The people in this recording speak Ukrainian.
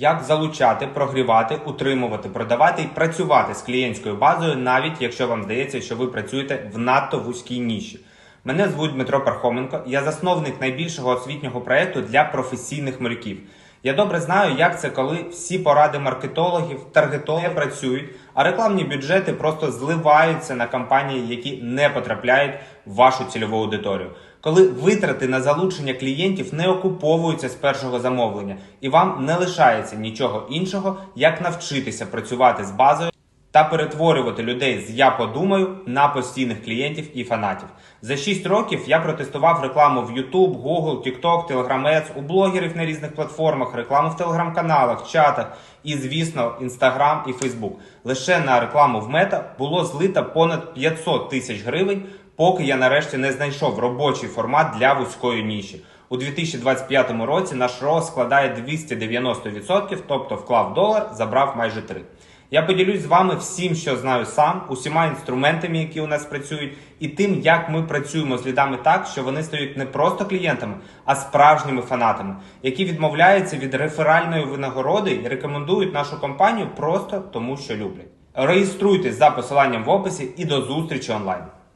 Як залучати, прогрівати, утримувати, продавати і працювати з клієнтською базою, навіть якщо вам здається, що ви працюєте в надто вузькій ніші. Мене звуть Дмитро Пархоменко, я засновник найбільшого освітнього проєкту для професійних моряків. Я добре знаю, як це, коли всі поради маркетологів, таргетологів працюють, а рекламні бюджети просто зливаються на кампанії, які не потрапляють в вашу цільову аудиторію. Коли витрати на залучення клієнтів не окуповуються з першого замовлення, і вам не лишається нічого іншого, як навчитися працювати з базою та перетворювати людей з я подумаю на постійних клієнтів і фанатів. За 6 років я протестував рекламу в YouTube, Google, TikTok, Telegram Ads, у блогерів на різних платформах, рекламу в телеграм-каналах, чатах і, звісно, Instagram і Facebook. Лише на рекламу в Мета було злито понад 500 тисяч гривень, поки я нарешті не знайшов робочий формат для вузької ніші. У 2025 році наш ROAS складає 290%, тобто вклав долар, забрав майже 3. Я поділюсь з вами всім, що знаю сам, усіма інструментами, які у нас працюють, і тим, як ми працюємо з лідами так, що вони стають не просто клієнтами, а справжніми фанатами, які відмовляються від реферальної винагороди і рекомендують нашу компанію просто тому, що люблять. Реєструйтесь за посиланням в описі і до зустрічі онлайн.